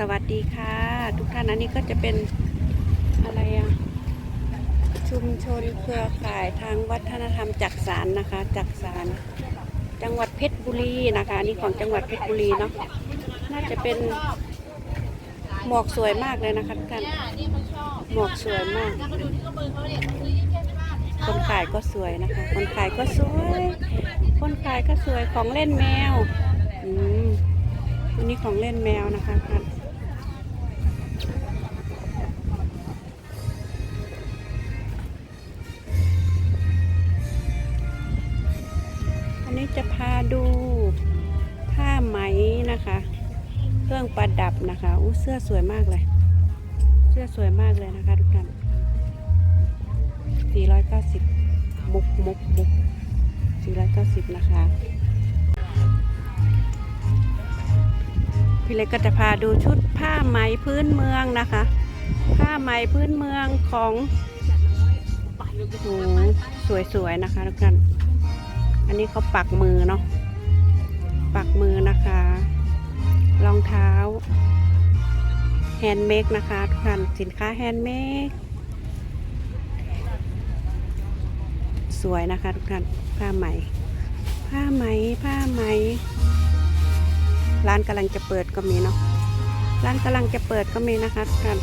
สวัสดีค่ะ ทุกท่านอันนี้ก็จะเป็นอะไรอะชุมชนเครือข่ายทางวัฒนธรรมจักสารนะคะ จักสารจังหวัดเพชรบุรีนะคะอันนี้ของจังหวัดเพชรบุรีเนาะน่าจะเป็นหมอกสวยมากเลยนะคะทุกท่านหมอกสวยมาก คนขายก็สวยนะคะ คนขายก็สวย คนขายก็สวยของเล่นแมวอืมอันนี้ของเล่นแมวนะคะท่าน จะพาดูผ้าไหมนะคะ เครื่องประดับนะคะอู้เสื้อสวยมากเลย เสื้อสวยมากเลยนะคะทุกท่าน490 มุกมุกมุก490 นะคะ พี่เล็กก็จะพาดูชุดผ้าไหมพื้นเมืองนะคะ ผ้าไหมพื้นเมืองของโอ้สวยๆนะคะทุกท่าน อันนี้เขาปักมือเนาะปักมือนะคะ รองเท้าแฮนด์เมดนะคะทุกท่านสินค้าแฮนด์เมดสวยนะคะทุกท่านผ้าไหม ผ้าไหมผ้าไหม ร้านกำลังจะเปิดก็มีเนาะร้านกำลังจะเปิดก็มีนะคะทุกท่าน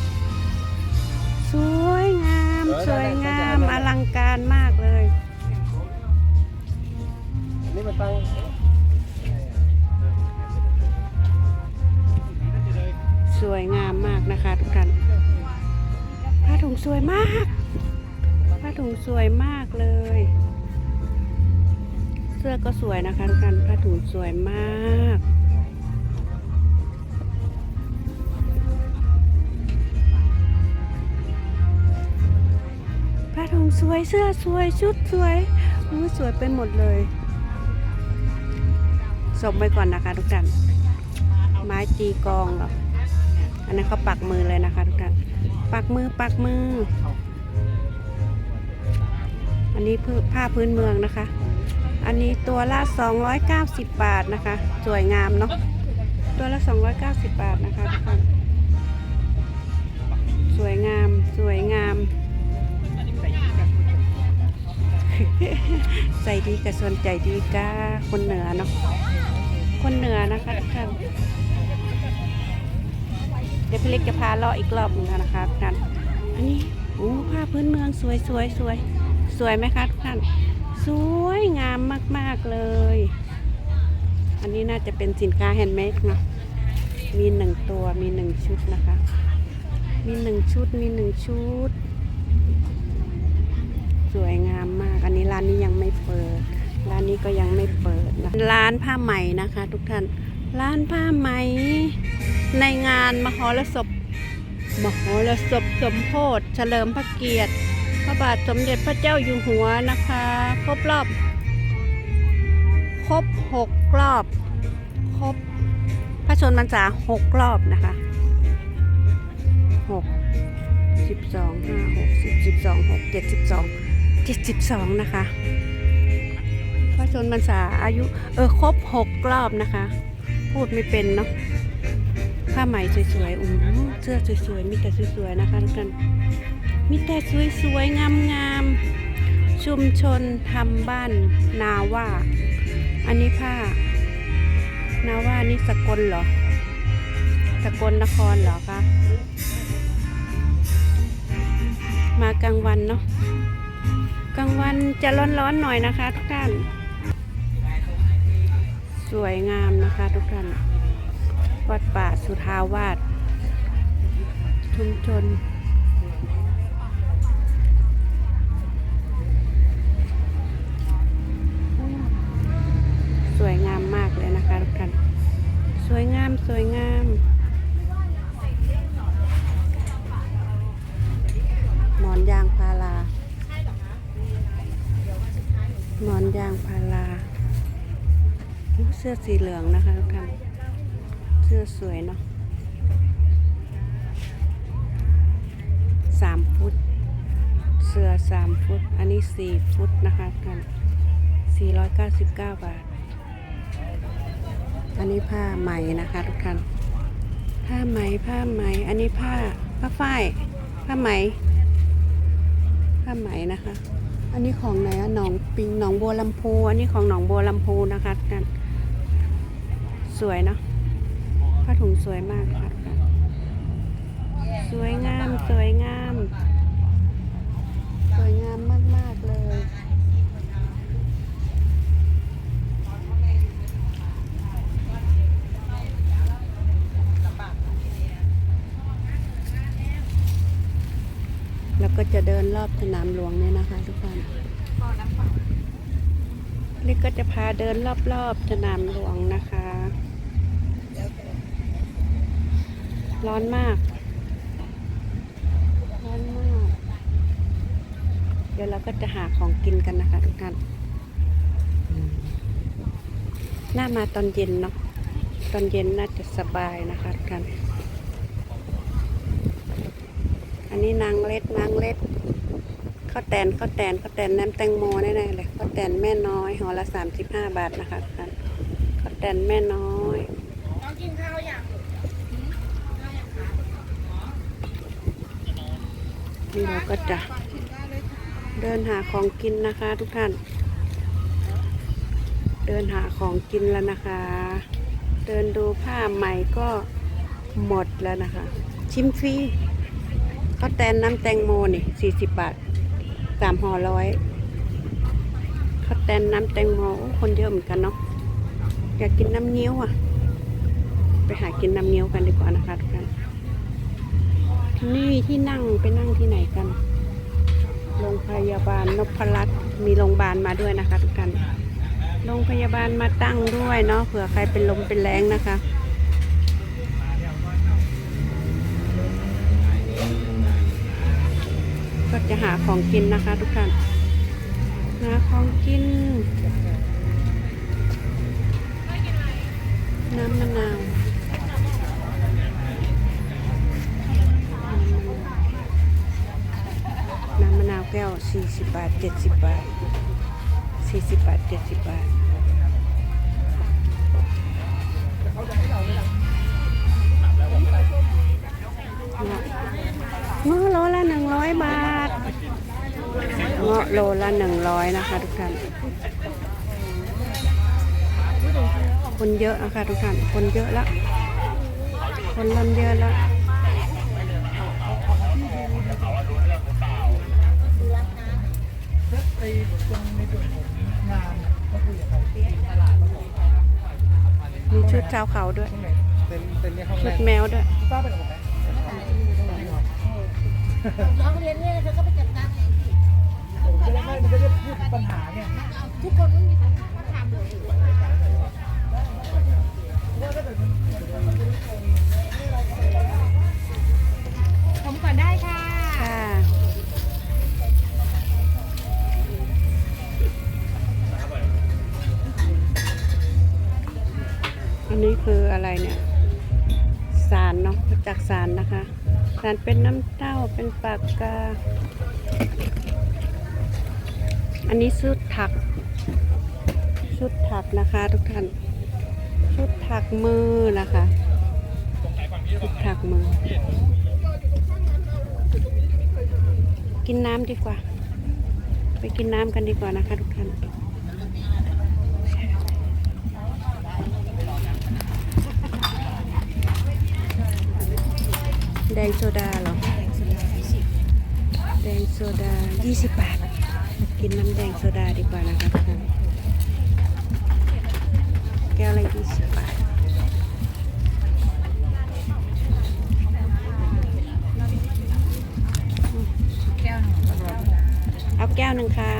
สวยงาม สวยงามอลังการมากังสวยงามมากนะคะทุกท่านผ้าถุงสวยมากผ้าถุงสวยมากเลย เสื้อก็สวยนะคะทุกท่านผ้าถุงสวยมากผ้าถุงสวยเสื้อสวยชุดสวยอู้สวยไปหมดเลย ส่งไปก่อนนะคะทุกท่าน ไม้จีกองหรออันนั้นเขาปักมือเลยนะคะทุกท่าน ปักมือปักมือ อันนี้ผ้าพื้นเมืองนะคะ อันนี้ตัวละ 290 บาทนะคะ สวยงามเนาะ ตัวละ 290 บาทนะคะทุกท่าน สวยงาม สวยงามใจดีกับส่วนใจดีก้าคนเหนือเนาะ คนเหนือนะคะทุกท่านเดี๋ยวพี่เล็กจะพาเลาะอีกรอบหนึงนะคะทุกท่านอันนี้โอ้ผ้าพื้นเมืองสวยสวยสวยสวยไหมคะทุกท่านสวยงามมาก ๆ เลย อันนี้น่าจะเป็นสินค้าแฮนด์เมดนะมีหนึ่งตัวมีหนึ่งชุดนะคะ มีหนึ่งชุดมีหนึ่งชุด สวยงามมาก อันนี้ร้านนี้ยังไม่เปิด ร้านนี้ก็ยังไม่เปิดนะร้านผ้าไหมนะคะ ทุกท่าน ร้านผ้าไหม ในงานมหรสพมหรสพสมโพธิเฉลิมพระเกียรติ พระบาทสมเด็จพระเจ้าอยู่หัวนะคะ ครบรอบ ครบหกรอบ ครบพระชนมรรษาหกรอบนะคะหกสิบสองห้าหกสิบสิบสองหกเจ็ดสิบสองเจ็ดสิบสองนะคะ พระชนมพรรษาอายุเออครบหกรอบนะคะ พูดไม่เป็นเนาะผ้าไหมสวยๆอุ้มเสื้อสวยๆมีแต่สวยๆนะคะทุกท่านมีแต่สวยๆงามๆชุมชนทำบ้านนาว่า อันนี้ผ้า นาว่านี่สกลเหรอสกลนครเหรอคะมากลางวันเนาะกลางวันจะร้อนๆหน่อยนะคะทุกท่าน สวยงามนะคะทุกท่าน วัดป่าสุทาวาสชุมชนสวยงามมากเลยนะคะทุกท่าน สวยงามสวยงามหมอนยางพาราหมอนยางพาราเสื้อสีเหลืองนะคะทุกท่านเสื้อสวยเนาะสามฟุต เสื้อสามฟุต อันนี้สี่ฟุตนะคะกันสี่ร้อยเก้าสิบเก้าบาท อันนี้ผ้าไหมนะคะทุกท่านผ้าไหมผ้าไหม อันนี้ผ้าผ้าฝ้ายผ้าไหม ผ้าไหมนะคะ อันนี้ของไหนอะหนองปิงหนองบัวลำพู อันนี้ของหนองบัวลำพูนะคะกัน สวยเนาะผ้าถุงสวยมากค่ะ สวยงามสวยงาม สวยงามมาก ๆ เลยแล้วก็จะเดินรอบสนามหลวงเนี่ยนะคะ ทุกคนนี่ก็จะพาเดินรอบๆสนามหลวงนะคะ ร้อนมาก ร้อนมาก เดี๋ยวเราก็จะหาของกินกันนะคะทุกท่านน่ามาตอนเย็นเนาะ ตอนเย็นน่าจะสบายนะคะทุกท่านอันนี้นางเล็ดนางเล็ดข้าวแตนข้าวแตนข้าวแตนน้ำแตงโมแน่ๆเลยข้าวแตนแม่น้อยห่อละสามสิบห้าบาทนะคะทุกท่านข้าวแตนแม่น้อย น้องกินข้าวอย่าง นี่เราก็จะเดินหาของกินนะคะ ทุกท่าน เดินหาของกินแล้วนะคะ เดินดูผ้าใหม่ก็หมดแล้วนะคะ ชิมฟรีข้าวแตนน้ำแตงโมนี่สี่สิบบาทสามห่อร้อยข้าวแตนน้ำแตงโมคนเยอะเหมือนกันเนาะอยากกินน้ำเงี้ยวอะ ไปหากินน้ำเงี้ยวกันดีกว่านะคะทุกท่าน นี่ที่นั่งไปนั่งที่ไหนกัน โรงพยาบาลนพรัตน์มีโรงพยาบาลมาด้วยนะคะทุกท่านโรงพยาบาลมาตั้งด้วยเนาะเผื่อใครเป็นลมเป็นแรงนะคะก็จะหาของกินนะคะทุกท่านหาของกิน น้ำมะนาว น้ำมะนาวแก้ว 40 บาท 70 บาท 40 บาท 70 บาท เงาะโลละ 100 บาท เงาะโลละ 100 นะคะทุกท่าน คนเยอะนะคะทุกท่าน คนเยอะล้วคนเริ่มเยอะล้ว ไอ้ตรงในส่วนของงานก็คุยกับเขามีชุดชาวเขาด้วยตรงไหนเต็นเต็นเนี่ยห้องแรชุดกแมวด้วยป้าไปกับผมไหมน้องเรียนเนี่ยเธอก็ไปจัดการเองสิผมจะได้ไม่มันจะได้พูดปัญหาเนี่ยทุกคนไม่มีปัญหาก็ทำเลยผมก่อนได้ค่ะ ค่ะ อันนี้คืออะไรเนี่ย สารเนาะจากสารนะคะ สารเป็นน้ำเต้าเป็นปากกา อันนี้ชุดถัก ชุดถักนะคะทุกท่าน ชุดถักมือนะคะ ชุดถักมือ กินน้ำดีกว่า ไปกินน้ำกันดีกว่านะคะทุกท่าน แดงโซดาเหรอ แดงโซดา 20 บาท กินน้ำแดงโซดาดีกว่านะคะทุกท่านแก้วละ20 บาทแก้วหนึ่งเอาแก้วหนึ่งค่ะ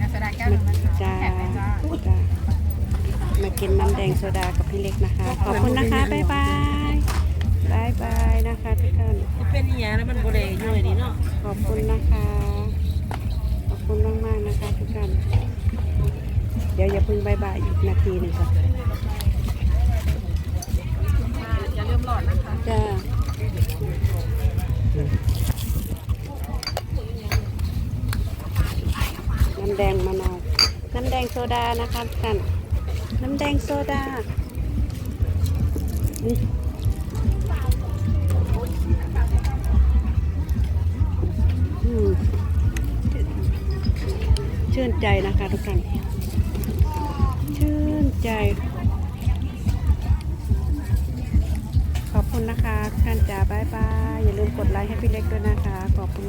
น้ำโซดาแก้วหนึ่งนะคะจ้าแถมเลยจ้าจ้ามากินน้ำแดงโซดากับพี่เล็กนะคะ ขอบคุณนะคะ บ๊ายบาย บ๊ายบายนะคะทุกท่านเป็นอย่างแล้วมันโบเลอยู่นี่เนาะขอบคุณนะคะ ขอบคุณมากมากๆนะคะทุกท่านเดี๋ยวอย่าเพิ่งบายบายอีกนาทีหนึ่งก่อนอย่าลืมหลอดนะคะจ้าน้ำแดงมะนาวน้ำแดงโซดานะคะทุกท่านน้ำแดงโซดาอื ใจนะคะทุกท่านชื่นใจ ขอบคุณนะคะทุกท่านจ๋าบายบาย อย่าลืมกดไลค์ให้พี่เล็กด้วยนะคะ ขอบคุณ